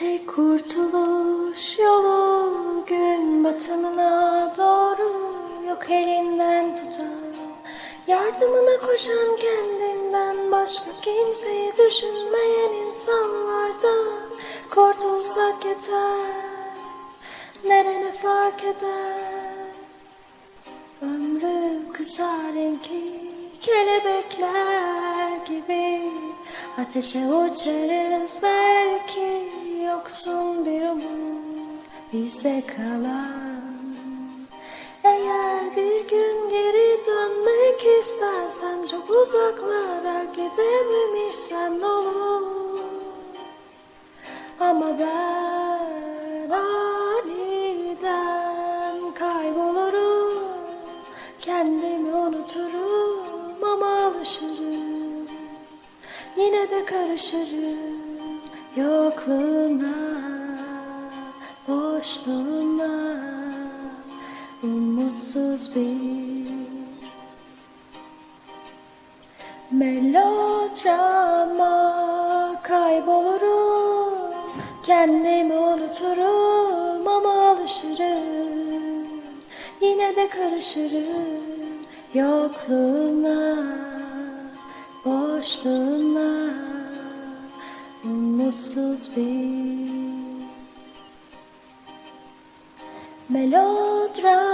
Tek kurtuluş yolu gün batımına doğru yok elinden tutan. Yardımına koşan kendinden başka kimseyi düşünmeyen insanlardan Kurtulsak yeter. Nerene fark eder? Ömrü kısa renkli kelebekler gibi Ateşe uçarız belki yoksun bir umut bize kalan. Eğer bir gün geri dönmek istersen çok uzaklara gidememişsen olur. Ama ben aniden kaybolurum. Kendimi unuturum ama alışırım. Yine de karışırım yokluğuna Boşluğuna Umutsuz bir Melodrama kaybolurum Kendimi unuturum ama alışırım. Yine de karışırım. Yokluğuna Boşluğuna Umutsuz bir Melodrama